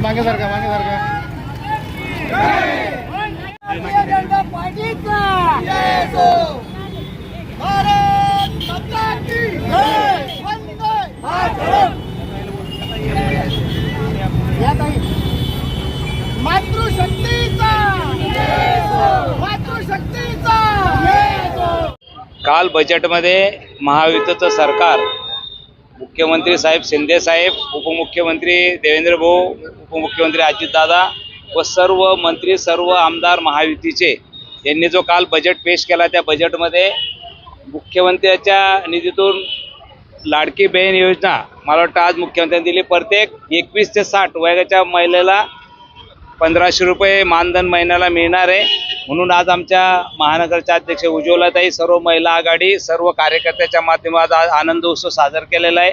मागे सारखा मागे सारखा मातृशक्तीचा मातृशक्तीचा काल बजेटमध्ये महायुतीचं सरकार मुख्यमंत्री साहेब शिंदे साहेब उपमुख्यमंत्री देवेंद्र भाऊ उपमुख्यमंत्री अजितदादा व सर्व मंत्री सर्व आमदार महायुतीचे. यांनी जो काल बजेट पेश केला त्या बजेटमध्ये मुख्यमंत्र्याच्या निधीतून लाडकी बहीण योजना मला वाटतं आज मुख्यमंत्र्यांनी दिली. प्रत्येक एकवीस ते साठ वयाच्या महिलेला पंधराशे रुपये मानधन महिन्याला मिळणार आहे. म्हणून आज आमच्या महानगरच्या अध्यक्ष उज्ज्वलाताई सर्व महिला आघाडी सर्व कार्यकर्त्याच्या माध्यमात आज आनंद उत्सव साजरा केलेला आहे.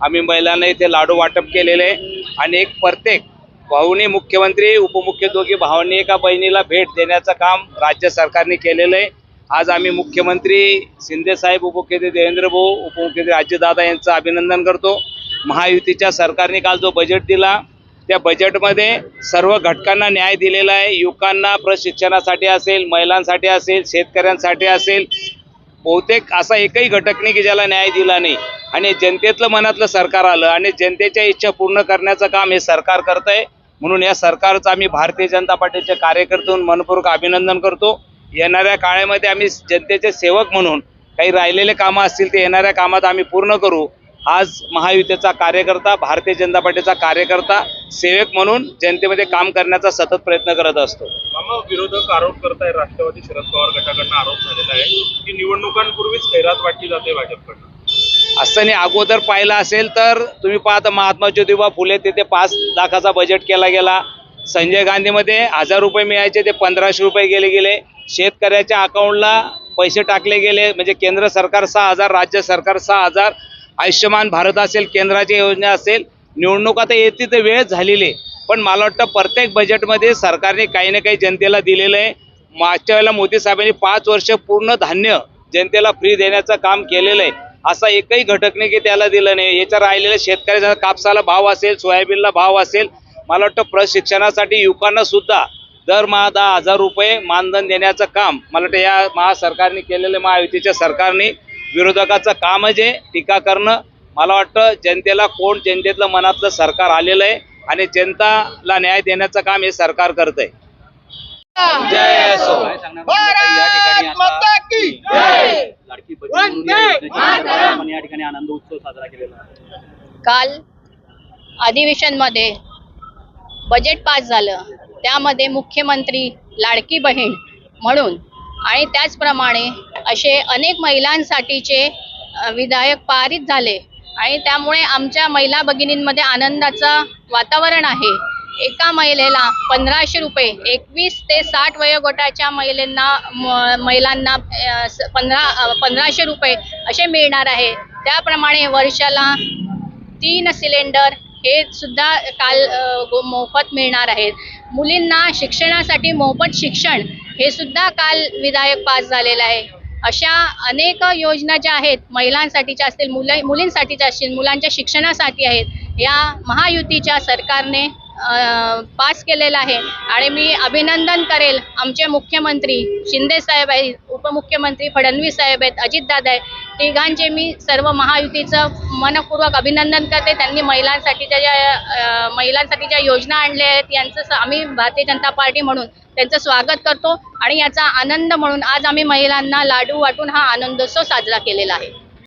आम्ही महिलांना इथे लाडू वाटप केलेले आहे. आणि एक प्रत्येक भाऊनी मुख्यमंत्री उपमुख्य दोघी भावांनी एका बहिणीला भेट देण्याचं काम राज्य सरकारने केलेलं आहे. आज आम्ही मुख्यमंत्री शिंदेसाहेब उपमुख्यमंत्री देवेंद्र भाऊ उपमुख्यमंत्री अजितदादा यांचं अभिनंदन करतो. महायुतीच्या सरकारने काल जो बजेट दिला त्या बजेटमध्ये सर्व घटकांना न्याय दिलेला आहे. युवकांना प्रशिक्षणासाठी असेल महिलांसाठी असेल शेतकऱ्यांसाठी असेल. बहुतेक असा एकही घटक नाही की ज्याला न्याय दिला नाही. आणि जनतेतलं मनातलं सरकार आलं आणि जनतेच्या इच्छा पूर्ण करण्याचं काम हे सरकार करत आहे म्हणून या सरकारचं आम्ही भारतीय जनता पार्टीचे कार्यकर्ते म्हणून मनपूर्वक अभिनंदन करतो. येणाऱ्या काळामध्ये आम्ही जनतेचे सेवक म्हणून काही राहिलेले कामं असतील ते येणाऱ्या कामात आम्ही पूर्ण करू. आज महायुतीचा कार्यकर्ता भारतीय जनता पार्टीचा कार्यकर्ता सेवक म्हणून जनतेमध्ये काम करण्याचा सतत प्रयत्न करत असतो. विरोधक आरोप करताय राष्ट्रवादी शरद पवार गटाकडनं आरोप झालेला आहे की निवडणुकांपूर्वीच खैरात वाटली जाते भाजपकडनं. असं नाही अगोदर पाहिलं असेल तर तुम्ही पाहता महात्मा ज्योतिबा फुले तिथे पाच लाखाचा बजेट केला गेला. संजय गांधीमध्ये हजार रुपये मिळायचे ते पंधराशे रुपये गेले गेले. शेतकऱ्याच्या अकाउंटला पैसे टाकले गेले. म्हणजे केंद्र सरकार सहा हजार राज्य सरकार सहा हजार. आयुष्यमान भारत असेल केंद्राच्या योजना असेल निवडणूक आता येते तर वेळ झालेली आहे. पण मला वाटतं प्रत्येक बजेटमध्ये सरकारने काही ना काही जनतेला दिलेलं आहे. मागच्या वेळेला मोदी साहेबांनी पाच वर्ष पूर्ण धान्य जनतेला फ्री देण्याचं काम केलेलं आहे. असा एकही घटक नाही की त्याला दिलं नाही. याच्या राहिलेल्या शेतकऱ्याचा कापसाला भाव असेल सोयाबीनला भाव असेल मला वाटतं प्रशिक्षणासाठी युवकांना सुद्धा दरमहा दहा हजार रुपये मानधन देण्याचं काम मला वाटतं या महासरकारने केलेलं महायुतीच्या सरकारने विरोधकाचं कामच आहे टीका करणं. मला वाटतं जनतेला कोण जनतेतलं मनातलं सरकार आलेलं आहे आणि जनताला न्याय देण्याचं काम हे सरकार करत आहे जय असो भारत माता की जय! वंदे मातरम! या ठिकाणी आनंद उत्सव साजरा केलेला आहे. काल अधिवेशनमध्ये बजेट पास झालं. त्यामध्ये मुख्यमंत्री लाडकी बहीण म्हणून आणि त्याचप्रमाणे असे अनेक महिलांसाठीचे विधायक पारित झाले. आणि त्यामुळे आमच्या महिला भगिनींमध्ये आनंदाचं वातावरण आहे. एका महिलेला पंधराशे रुपये एकवीस ते साठ वयोगटाच्या महिलांना म- महिलांना स- पंधरा पंधराशे रुपये असे मिळणार आहे. त्याप्रमाणे वर्षाला तीन सिलेंडर हे सुद्धा काल गो- मोफत मिळणार आहेत. मुलींना शिक्षणासाठी मोफत शिक्षण हे सुद्धा काल विधायक पास झालेलं आहे. अशा अनेक योजना ज्या आहेत महिलांसाठीच्या असतील मुलं मुलींसाठीच्या असतील मुलांच्या शिक्षणासाठी आहेत या महायुतीच्या सरकारने पास केलेला आहे. आणि मी अभिनंदन करेल आमचे मुख्यमंत्री शिंदे साहेब आहेत. उपमुख्यमंत्री फडणवीस साहेब आहेत अजितदादा आहेत तिघांचे मी सर्व महायुतीचं मनपूर्वक अभिनंदन करते. त्यांनी महिलांसाठीच्या ज्या महिलांसाठी ज्या योजना आणल्या आहेत यांचं आम्ही भारतीय जनता पार्टी म्हणून त्यांचं स्वागत करतो आणि याचा आनंद म्हणून आज आम्ही महिलांना लाडू वाटून हा आनंदोत्सव साजरा केलेला आहे.